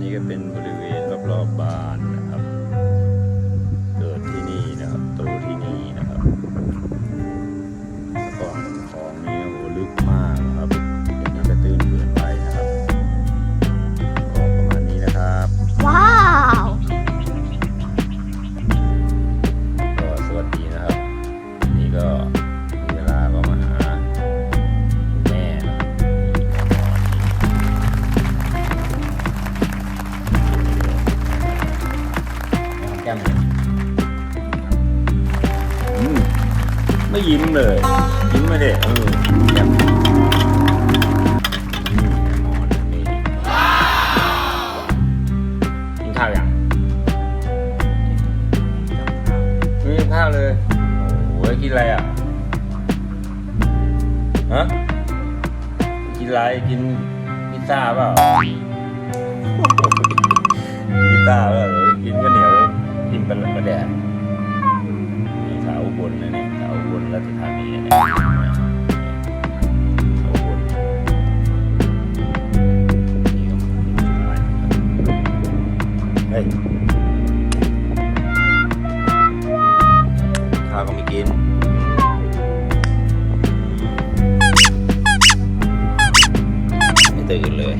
นี่ก็เป็นบริเวณ ก้มไม่ยิ้มเลย ยิ้มไม่ได้เออมข้าวยังไม่ข้าวเลย โอ้ยกินอะไรอะ ฮะ กินอะไร กินพิซซ่าเปล่าพิซซ่าเปล่า ราชธานีนะครับ้ยข้าวก็ไม่กินไม่ตื่นเลย